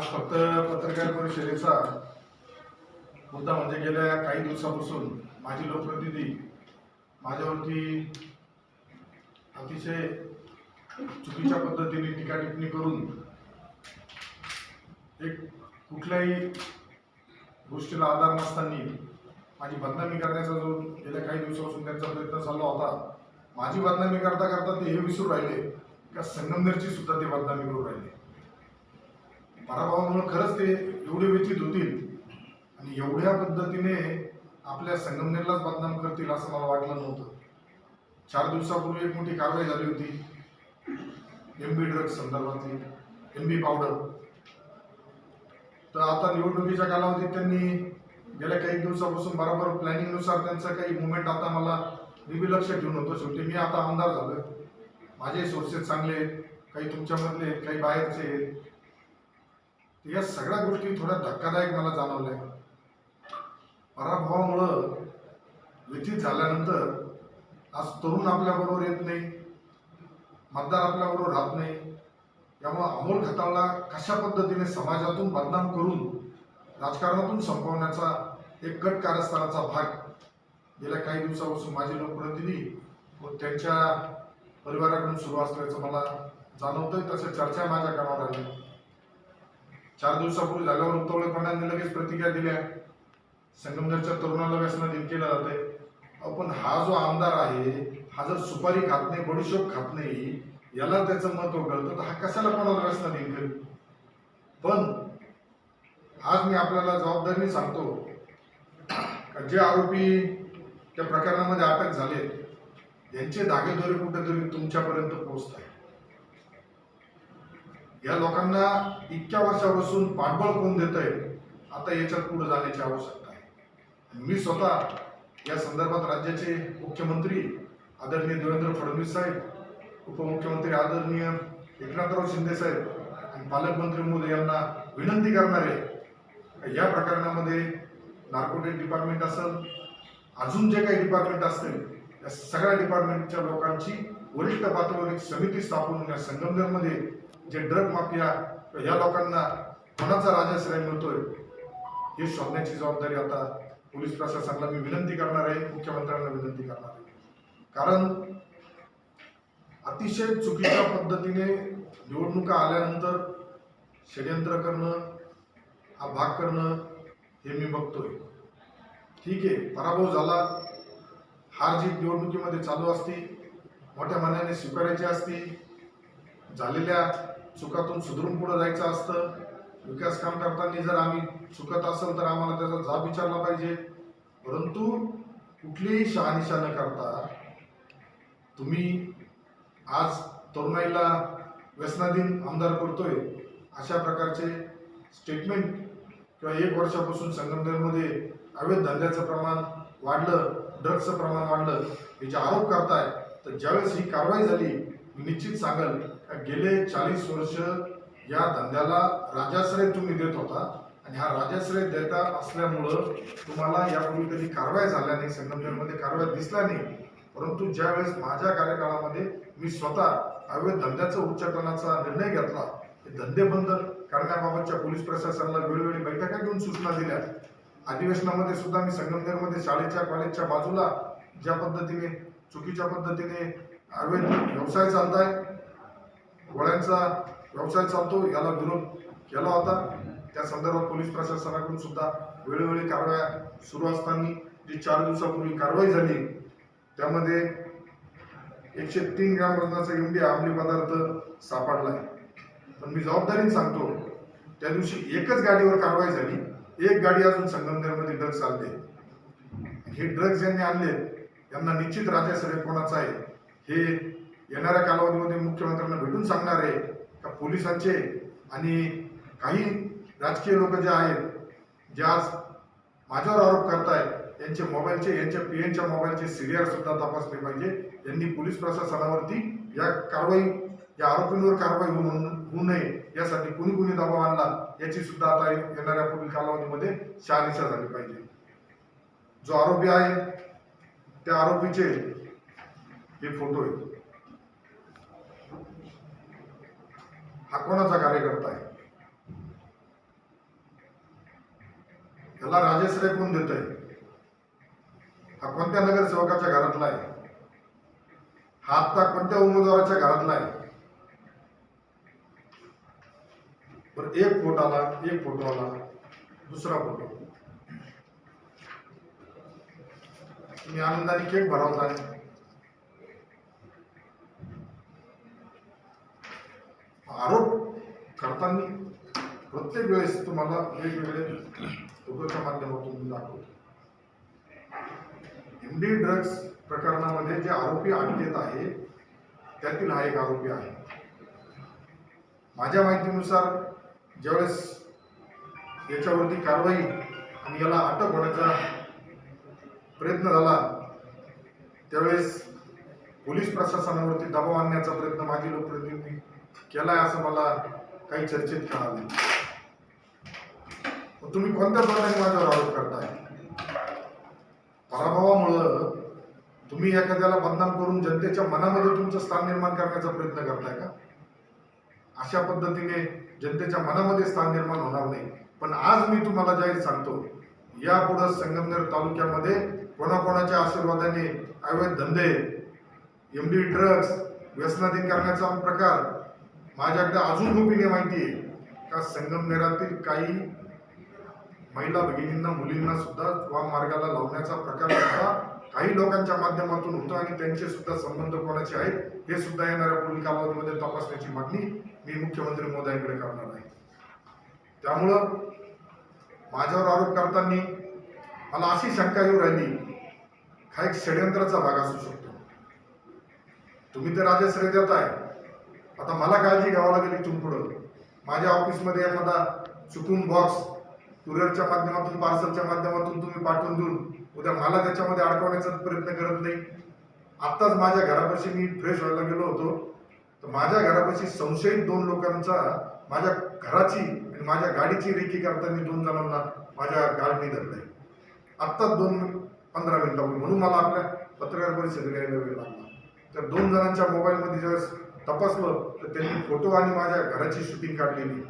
आज फक्त पत्रकार परिषदेचा मुद्दा म्हणजे गेल्या काही दिवसापासून माझी लोकप्रतिनिधी माझ्यावरती अतिशय चुकीच्या पद्धतीने टीका टिप्पणी करून एक कुठल्याही गोष्टीला आधार नसताना माझी बदनामी करण्याचा जो गेल्या काही दिवसापासून त्यांचा प्रयत्न चालला होता माझी बदनामी करता करता ते हे विसरू राहिले का संगमनेरची सुद्धा ते बदनामी करू राहिले. पराभवामुळे खरंच ते एवढे व्यथित होतील. आणि एवढ्या पद्धतीने आपल्या संगमनेरलाच बदनाम करतील असं मला वाटलं नव्हतं. चार दिवसापूर्वी एक मोठी कारवाई झाली होती. एम बी ड्रग्ज संदर्भातली एम बी पावडर तर आता निवडणुकीच्या कालावधीत त्यांनी गेल्या काही दिवसापासून बरोबर प्लॅनिंगनुसार त्यांचं काही मुवमेंट आता मला मी बी लक्ष ठेवून होतो. शेवटी मी आता आमदार झालोय. माझे सोर्सेस चांगले आहेत काही तुमच्यामधले आहेत, काही बाहेरचे आहेत. या सगळ्या गोष्टी थोड्या धक्कादायक मला जाणवल्या. पराभवामुळं व्यथित झाल्यानंतर आज तरुण आपल्याबरोबर येत नाही मतदार आपल्याबरोबर राहत नाही. त्यामुळं अमोल खताळला कशा पद्धतीने समाजातून बदनाम करून राजकारणातून संपवण्याचा एक कट कारस्थानाचा भाग गेल्या काही दिवसापासून माझे लोकप्रतिनिधी व त्यांच्या परिवाराकडून सुरू असल्याचं मला जाणवतंय. तशा चर्चा माझ्या कानावर आल्या चार दिवसापूर्वी झाल्यावर उत्तवळेपणाने लगेच प्रतिक्रिया दिल्या. संगमनेरच्या तरुणाला व्यसनाधीन केलं जाते पण हा जो आमदार आहे हा जर सुपारी खात नाही बडीशोप खात नाही याला त्याचं महत्त्व कळतं तर हा कशाला कोणाला व्यसनाधीन करेल पण आज मी आपल्याला जबाबदारीने सांगतो का जे आरोपी त्या प्रकरणामध्ये अटक झाले यांचे धागेदोरे कुठेतरी तुमच्यापर्यंत पोहोचत आहे या लोकांना इतक्या वर्षापासून पाठबळ कोण देत आहे आता याच्यात पुढे जाण्याची आवश्यकता आहे. मी स्वतः या संदर्भात राज्याचे मुख्यमंत्री आदरणीय देवेंद्र फडणवीस साहेब उपमुख्यमंत्री आदरणीय एकनाथराव शिंदे साहेब आणि पालकमंत्री मोदी यांना विनंती करणार आहे या प्रकरणामध्ये नार्कोटिक डिपार्टमेंट असेल अजून जे काही डिपार्टमेंट असतील या सगळ्या डिपार्टमेंटच्या लोकांची वरिष्ठ पातळीवर एक समिती स्थापन या संगमनेरमध्ये जे ड्रग माफिया या लोकांना कोणाचा राजाश्रय मिळतोय हे शोधण्याची जबाबदारी आता पोलीस प्रशासनाला मी विनंती करणार आहे मुख्यमंत्र्यांना विनंती करणार आहे. कारण अतिशय चुकीच्या पद्धतीने निवडणुका आल्यानंतर षडयंत्र करणं हा भाग करणं हे मी बघतोय. ठीक आहे पराभव झाला हार जीत निवडणुकीमध्ये चालू असती मोठ्या मनाने स्वीकारायची असती झालेल्या चुकातून सुधरून पुढे जायचं असतं. विकास काम करताना जर आम्ही चुकत असेल तर आम्हाला त्याचा जाब विचारला पाहिजे. परंतु कुठलीही शहानिशा न करता तुम्ही आज तरुणाईला व्यसनाधीन आमदार करतोय अशा प्रकारचे स्टेटमेंट किंवा एक वर्षापासून संगमनेरमध्ये अवैध धंद्याचं प्रमाण वाढलं ड्रग्सचं प्रमाण वाढलं याचे आरोप करताय तर ज्यावेळेस ही कारवाई झाली मी निश्चित सांगेल गेले चाळीस वर्ष या धंद्याला राजाश्रय तुम्ही देत होता आणि हा राजाश्रय देता असल्यामुळं तुम्हाला यापूर्वी कधी कारवाई झाल्या नाही संगमनेरमध्ये कारवाई दिसला नाही. परंतु ज्यावेळेस माझ्या कार्यकाळामध्ये मी स्वतः अवैध धंद्याचा उच्चाटनाचा निर्णय घेतला धंदे बंद करण्याबाबतच्या पोलीस प्रशासनाला वेळोवेळी बैठका घेऊन सूचना दिल्या. अधिवेशनामध्ये सुद्धा मी संगमनेरमध्ये शाळेच्या कॉलेजच्या बाजूला ज्या पद्धतीने चुकीच्या पद्धतीने अवैध व्यवसाय चालताय गोळ्यांचा व्यवसाय चालतो याला विरोध केला होता. त्या संदर्भात पोलीस प्रशासनाकडून सुद्धा वेळोवेळी कारवाया सुरू असताना जी चार दिवसापूर्वी कारवाई झाली त्यामध्ये एकशे तीन ग्राम वजनाचा एमडी अंमली पदार्थ सापडला आहे. पण मी जबाबदारीने सांगतो त्या दिवशी एकच गाडीवर कारवाई झाली. एक गाडी अजून संगमनेरमध्ये ड्रग्ज आणले हे ड्रग्ज ज्यांनी आणले यांना निश्चित राजाश्रय कोणाचा आहे हे येणाऱ्या कालावधीमध्ये मुख्यमंत्र्यांना भेटून सांगणार आहे का पोलिसांचे आणि काही राजकीय लोक जे आहेत जे आज माझ्यावर आरोप करतायत यांचे मोबाईलचे यांच्या पी एनच्या मोबाईलचे सिरियर सुद्धा तपासले पाहिजे. यांनी पोलीस प्रशासनावरती या कारवाई या आरोपींवर कारवाई होऊ होऊ नये यासाठी कुणी कुणी दबाव आणला याची सुद्धा आता येणाऱ्या पुढील कालावधीमध्ये शहानिशा झाली पाहिजे. जो आरोपी आहे त्या आरोपीचे हे फोटो आहेत. हा कोणाचा कार्यकर्ता आहे. त्याला राजेश्रय कोण देत आहे हा कोणत्या नगरसेवकाच्या घरातला आहे? हा आत्ता कोणत्या उमेदवाराच्या घरातला आहे? तर एक फोटो आला एक फोटो आला दुसरा फोटो. मी आनंदाने केक भरावता आहे. तुम्हाला वेगवेगळे फोटोच्या माध्यमातून मी दाखवतो. एम डी प्रकरणामध्ये जे आरोपी अटकेत आहे त्यातील हा एक आरोपी आहे. माझ्या माहितीनुसार ज्यावेळेस याच्यावरती कारवाई आणि याला अटक होण्याचा प्रयत्न झाला त्यावेळेस पोलीस प्रशासनावरती दबाव आणण्याचा प्रयत्न माझे लोकप्रतिनिधी केला आहे असं मला काही चर्चेत कळाले तुम्ही कोणत्या प्रकारे माझ्यावर आरोप करताय? पराभवामुळं तुम्ही एखाद्याला बदनाम करून जनतेच्या मनामध्ये तुमचं स्थान निर्माण करण्याचा प्रयत्न करताय का? अशा पद्धतीने जनतेच्या मनामध्ये स्थान निर्माण होणार नाही. पण आज मी तुम्हाला जाहीर सांगतो यापुढे संगमनेर तालुक्यामध्ये कोणाकोणाच्या आशीर्वादाने अवैध धंदे एम डी ड्रग्स व्यसनाधीन करण्याचा प्रकार माझ्याकडे अजून गोपीने माहिती आहे. का संगमनेरातील काही महिला भगिनींना मुलींना सुद्धा वा मार्गाला लावण्याचा प्रकार सुद्धा काही लोकांच्या माध्यमातून होतो आणि त्यांचे सुद्धा संबंध कोणाचे आहेत हे सुद्धा येणाऱ्या पुढील कालावधीमध्ये तपासण्याची मागणी मी मुख्यमंत्री मोदयांकडे करणार आहे. त्यामुळं माझ्यावर आरोप करताना मला अशी शंका येऊ राहिली हा एक षडयंत्राचा भाग असू शकतो. तुम्ही तर राजश्रय देताय आता मला काळजी घ्यावं लागेल इथून पुढं. माझ्या ऑफिसमध्ये एखादा चुकून बॉक्स कुरिअरच्या माध्यमातून पार्सलच्या माध्यमातून तुम्ही पाठवून देऊन उद्या मला त्याच्यामध्ये अडकवण्याचा प्रयत्न करत नाही. आत्ताच माझ्या घरापाशी मी फ्रेश व्हायला गेलो होतो. तर माझ्या घरापाशी संशयित दोन लोकांचा माझ्या घराची आणि माझ्या गाडीची रेकी करताना दोन जणांना माझ्या गाडीने धरलंय आत्ताच दोन पंधरा मिनिटापूर्वी म्हणून मला आपल्या पत्रकार परिषदेला यायला वेळ लागला. तर दोन जणांच्या मोबाईलमध्ये ज्यावेळेस तपासलं तर त्यांनी फोटो आणि माझ्या घराची शूटिंग काढलेली.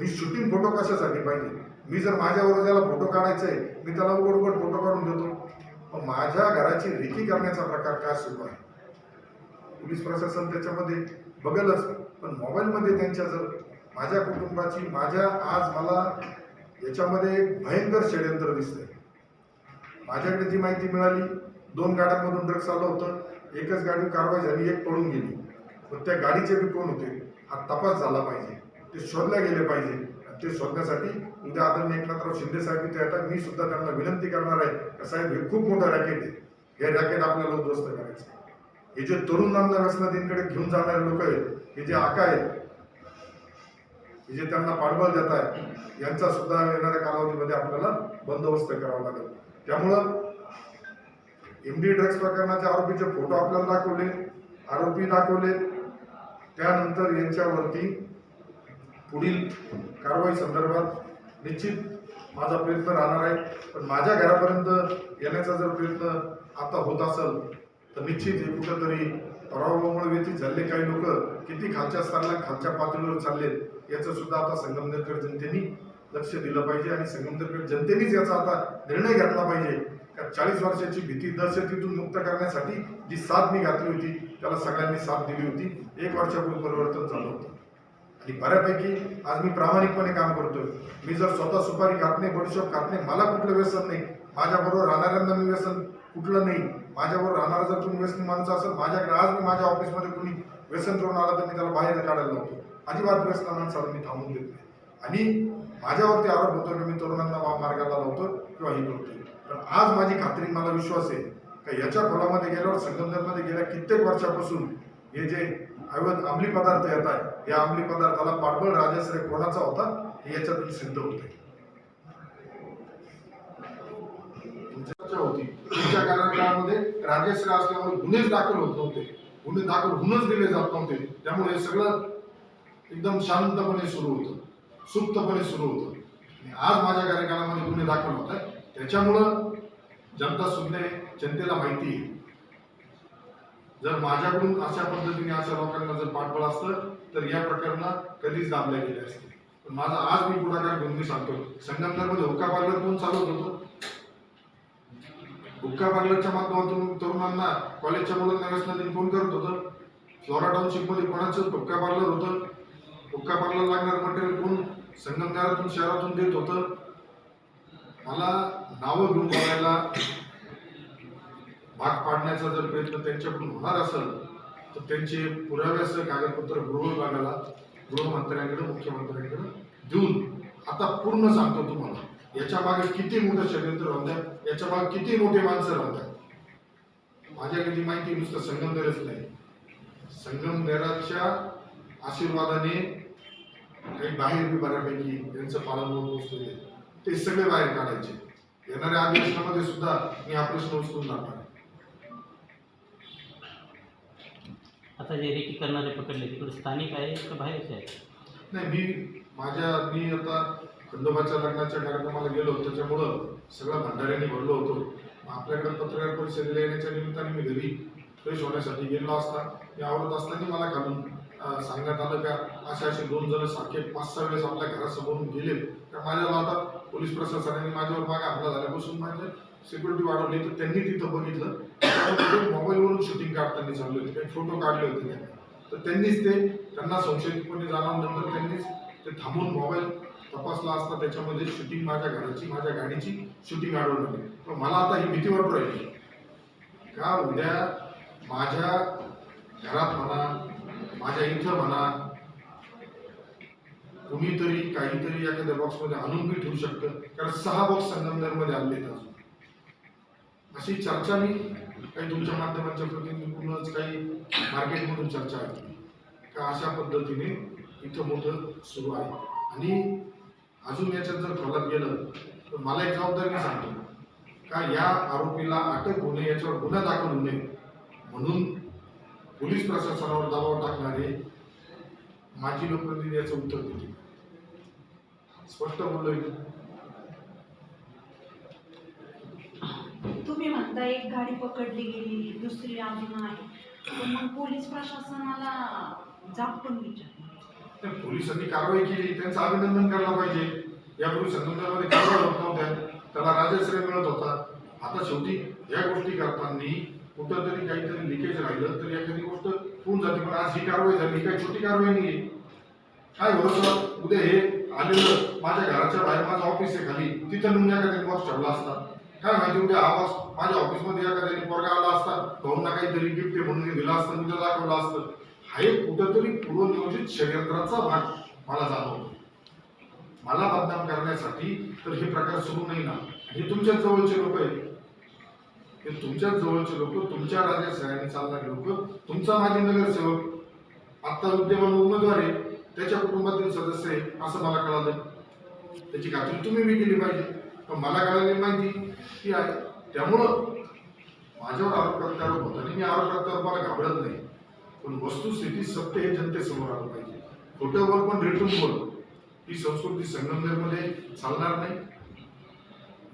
ही शूटिंग फोटो कशासाठी पाहिजे मी जर माझ्यावर ज्याला फोटो काढायचा आहे मी त्याला उघड उघड फोटो काढून देतो. मग माझ्या घराची रेखी करण्याचा प्रकार काय सुरू आहे? पोलीस प्रशासन त्याच्यामध्ये बघेलच पण मोबाईलमध्ये त्यांच्या जर माझ्या कुटुंबाची माझ्या आज मला याच्यामध्ये भयंकर षडयंत्र दिसतंय. माझ्याकडे जी माहिती मिळाली दोन गाड्यांमधून ड्रग्स आलं होतं एकच गाडी कारवाई झाली एक पळून गेली. पण त्या गाडीचे बी कोण होते? हा तपास झाला पाहिजे. ते शोधले गेले पाहिजे. आणि ते शोधण्यासाठी उद्या आदरणीय एकनाथराव शिंदे साहेब इथे येतात. मी सुद्धा त्यांना विनंती करणार आहे का साहेब हे खूप मोठं रॅकेट आहे. हे रॅकेट आपल्याला उद्ध्वस्त करायचं हे जे तरुणांना व्यसनाधीनकडे घेऊन जाणारे लोक आहेत हे जे आका आहेत हे जे त्यांना पाठबळ देत आहेत यांचा सुद्धा येणाऱ्या कालावधीमध्ये आपल्याला बंदोबस्त करावा लागेल. त्यामुळं एम डी ड्रग्ज प्रकरणाचे आरोपीचे फोटो आपल्याला दाखवले आरोपी दाखवले. त्यानंतर यांच्यावरती पुढील कारवाई संदर्भात निश्चित माझा प्रयत्न राहणार आहे. पण माझ्या घरापर्यंत येण्याचा जर प्रयत्न आता होत असेल तर निश्चित हे कुठंतरी पराभवामुळे व्यतीत झाले काही लोक किती खालच्या स्थानाला खालच्या पातळीवर चाललेत याचं सुद्धा आता संगमनेरकर जनतेने लक्ष दिलं पाहिजे आणि संगमनेरकर जनतेनेच याचा आता निर्णय घेतला पाहिजे. का चाळीस वर्षाची भीती दहशतीतून मुक्त करण्यासाठी जी साथ मी घातली होती त्याला सगळ्यांनी साथ दिली होती. एक वर्षापूर्वी परिवर्तन झालं होतं. आणि बऱ्यापैकी आज मी प्रामाणिकपणे काम करतोय. मी जर स्वतः सुपारी खात नाही बडीशॉप खात नाही मला कुठलं व्यसन नाही. माझ्याबरोबर राहणाऱ्यांना मी व्यसन कुठलं नाही. माझ्याबरोबर राहणारा जर कोणी व्यसन माणसं असेल माझ्याकडे आज मी माझ्या ऑफिसमध्ये कोणी व्यसन करून आला तर मी त्याला बाहेर काढायला लावतो. अजिबात व्यसन माणसाला मी थांबून देत नाही. आणि माझ्यावरती आरोप होतो की मी तरुणांना वा मार्गाला लावतो किंवा हे करतोय. पण आज माझी खात्री मला विश्वास आहे का याच्या खोलामध्ये गेल्यावर संगमनेरमध्ये गेल्या कित्येक वर्षापासून हे जे अवैध अंमली पदार्थ येत आहे. या अंमली पदार्थाला पाठबळ राजाश्रय कोणाचा होता? हे याच्यातून सिद्ध होते. चर्चा होती. तुमच्या कार्यक्रमामध्ये असल्यामुळे गुन्हेच दाखल होत नव्हते. गुन्हे दाखल होऊनच दिले जात नव्हते. त्यामुळे सगळं एकदम शांतपणे सुरू होतं. सुप्तपणे सुरू होतं. आज माझ्या कार्यकाळामध्ये गुन्हे दाखल होत आहे त्याच्यामुळं जनता सुद्धा जनतेला माहिती आहे. जर माझ्याकडून अशा पद्धतीने अशा लोकांना जर पाठबळ असतं तर या प्रकरणात कधीच दाबल्या गेले असते माझा आज मी पुढाकार घेऊन मी सांगतो. संगमनेरमध्ये हुक्का पार्लर कोण चालवत होतं? हुक्का पार्लरच्या माध्यमातून तरुणांना कॉलेजच्या मुलांना व्यसनाधीन फोन करत होतं. फ्लोरा टाउनशिपमध्ये कोणाचं हुक्का पार्लर होतं? हुक्का पार्लर लागणार मटेरियल कोण संगमनेरातून शहरातून देत होतं? मला नावं घेऊन बघायला भाग पाडण्याचा जर प्रयत्न त्यांच्याकडून होणार असेल तर त्यांचे पुराव्यासह कागदपत्र गृह विभागाला गृहमंत्र्यांकडे मुख्यमंत्र्यांकडे देऊन आता पूर्ण सांगतो तुम्हाला. याच्या मागे किती मोठं षडयंत्र राहतात याच्या मागे किती मोठे माणसं राहतात माझ्याकडे माहिती नुसतं संगमनेरच नाही. संगमनेराच्या आशीर्वादाने काही बाहेर बी बऱ्यापैकी त्यांचं पालन पोचलेले ते सगळे बाहेर काढायचे. येणाऱ्या अधिवेशनामध्ये सुद्धा मी हा प्रश्न उचलून जाणार आता जे रेकी करणारे पकडले तिकडे स्थानिक आहे का बाहेरचे आहे नाही मी माझ्या मी आता खंडोबाच्या लग्नाच्या कार्यक्रमाला गेलो त्याच्यामुळं सगळं भंडाऱ्याने भरलो होतो. आपल्याकडे पत्रकार परिषदेला येण्याच्या निमित्ताने मी घरी फ्रेश होण्यासाठी गेलो असता. मी आवडत असताना मला घालून सांगण्यात आलं का असे असे दोन जण सारखे पाच सहा वेळेस आपल्या घरासमोरून गेले. तर माझ्याला आता पोलीस प्रशासनाने माझ्यावर मागे हमला झाल्यापासून माझ्या सिक्युरिटी वाढवली तर त्यांनी तिथं बघितलं. त्यामध्ये मोबाईलवरून शूटिंग काढताना चालले होते काही फोटो काढले होते त्यांनी. तर त्यांनीच ते त्यांना संशयितपणे जाणवल्यानंतर त्यांनीच ते थांबून मोबाईल तपासला असता त्याच्यामध्ये शूटिंग माझ्या घराची माझ्या गाडीची शूटिंग आढळून पण मला आता ही भीती वाटू राहिली. का उद्या माझ्या घरात म्हणा माझ्या इथं म्हणा कुणीतरी काहीतरी एखाद्या बॉक्समध्ये आणून बी ठेवू शकतं. कारण सहा बॉक्स संगमनेरमध्ये आणले अजून. अशी चर्चा मी काही तुमच्या माध्यमांच्या प्रतिनिधीकडूनच काही मार्केटमधून चर्चा आहे. का अशा पद्धतीने इथं मोठं सुरू आहे. आणि अजून याच्यात जर खोलात गेलं तर मला एक जबाबदारी सांगतो. का या आरोपीला अटक होणे याच्यावर गुन्हा दाखल होणे म्हणून पोलीस प्रशासनावर दबाव टाकणारे माजी लोकप्रतिनिधी याचं उत्तर देते स्पष्ट बोललोय मी. एक गाडी पकडली गेली दुसरी अजून आहे पण मग पोलीस प्रशासनाला जाब पण विचार तर पोलिसांनी कारवाई केली त्यांचं अभिनंदन करायला पाहिजे. यापूर्वी संघटनामध्ये कारवाई होत नव्हत्या. त्याला राजश्रय मिळत होता. आता शेवटी या गोष्टी करताना कुठंतरी काहीतरी लिकेज राहिलं तर एखादी गोष्ट होऊन जाते. पण आज ही कारवाई झाली काही छोटी कारवाई नाही काय भरोसा उद्या हे आलेलं माझ्या घराच्या बाहेर माझं ऑफिस आहे खाली. तिथं नेऊन एखाद्याने बॉक्स ठेवला असता. काय माहिती उद्या आवाज माझ्या ऑफिसमध्ये एखाद्याने पोरगा आला असता भाऊंना काहीतरी गिफ्ट आहे म्हणून दिला असतं उद्या दाखवलं असतं. हा एक कुठंतरी पूर्वनियोजित षडयंत्राचा भाग मला जाणवतो. मला बदनाम करण्यासाठी तर हे प्रकार सुरू नाही ना. हे तुमच्या जवळचे लोक आहेत. हे तुमच्याच जवळचे लोक तुमच्या राजश्रयाने चालणारे लोक तुमचा माजी नगरसेवक आत्ता विद्यमान उमेदवार आहे त्याच्या कुटुंबातील सदस्य आहे असं मला कळालं. त्याची खात्री तुम्ही बी केली पाहिजे. पण मला कळालेली माहिती ती आहे त्यामुळं माझ्यावर आरोप प्रत्यारोप होत आणि मी आरोप प्रत्यारोपाला घाबरत नाही. पण वस्तुस्थिती सत्य हे जनतेसमोर आलं पाहिजे. खोटं बोल पण रेटून बोल ही संस्कृती संगमनेरमध्ये चालणार नाही.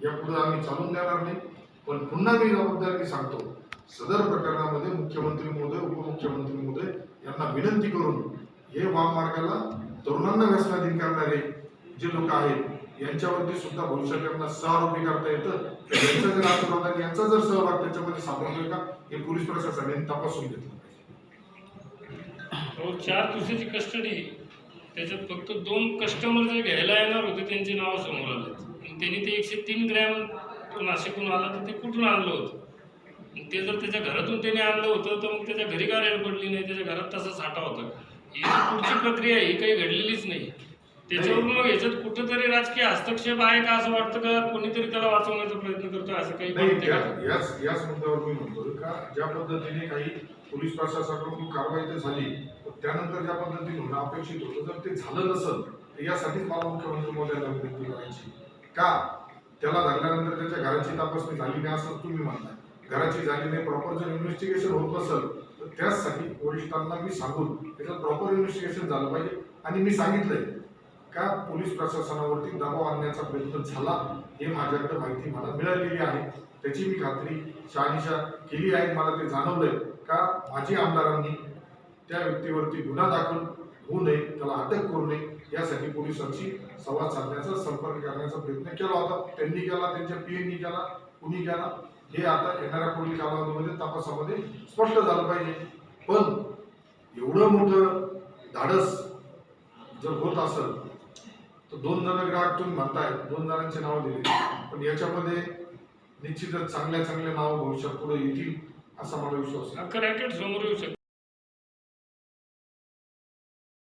यापुढे आम्ही चालून देणार नाही. पण पुन्हा मी जबाबदारी सांगतो सदर प्रकरणामध्ये मुख्यमंत्री महोदय उपमुख्यमंत्री महोदय यांना विनंती करून हे वाम मार्गाला तरुणांना व्यसनाधीन करणारे जे लोक आहेत यांच्यावरती सुद्धा भविष्यात त्यांना सहआरोपी करता येतं. यांचा जर आशीर्वाद आणि यांचा जर सहभाग त्याच्यामध्ये सापडतोय का हे पोलीस प्रशासनाने तपासून घेतलं पाहिजे. चार दिवसाची कस्टडी त्याच्यात फक्त दोन कस्टमर जे घ्यायला येणार होते त्यांची नाव समोर आले त्यांनी ते एकशे तीन ग्रॅम तो नाशिकहून आला तर ते कुठून आणलं होतं? ते जर त्याच्या घरातून त्याने आणलं होतं तर मग त्याच्या घरी का रेड पडली नाही? त्याच्या घरात तसा साठा होता ही पुढची प्रक्रिया ही काही घडलेलीच नाही. त्याच्यावरून मग याच्यात कुठंतरी राजकीय हस्तक्षेप आहे का असं वाटतं का? कोणीतरी त्याला वाचवण्याचा प्रयत्न करतोय असं काही नाही त्या- याच याच मुद्द्यावर मी म्हणतोय का ज्या पद्धतीने काही पोलीस प्रशासनाकडून कारवाई तर झाली पण त्यानंतर ज्या पद्धतीने होणं अपेक्षित होतं जर ते झालं नसेल तर यासाठीच मला मुख्यमंत्री महोदयांना विनंती करायची. का? त्याला धरल्यानंतर त्याच्या घराची तपासणी झाली नाही असं तुम्ही म्हणताय. घराची झाली नाही प्रॉपर जर इन्व्हेस्टिगेशन होत नसेल तर त्याचसाठी वरिष्ठांना मी सांगून त्याचं प्रॉपर इन्व्हेस्टिगेशन झालं पाहिजे. आणि मी सांगितलंय का पोलीस प्रशासनावरती दबाव आणण्याचा प्रयत्न झाला हे माझ्याकडे माहिती मला मिळालेली आहे. त्याची मी खात्री शहानिशा केली आहे. मला ते जाणवलंय का माजी आमदारांनी त्या व्यक्तीवरती गुन्हा दाखल होऊ नये त्याला अटक करू नये यासाठी पोलिसांशी संवाद साधण्याचा संपर्क करण्याचा प्रयत्न केला होता. त्यांनी केला त्यांच्या पीएननी केला कुणी केला हे आता येणाऱ्या पुढील कालावधीमध्ये तपासामध्ये स्पष्ट झालं पाहिजे. पण एवढं मोठं धाडस जर होत असेल तर दोन जण ग्राहक तुम्ही म्हणताय दोन जणांचे नाव दिले. पण याच्यामध्ये निश्चितच चांगल्या चांगल्या नाव भविष्यात पुढे येतील असा मला विश्वास आहे. अख्खं रॅकेट समोर येऊ शकतं.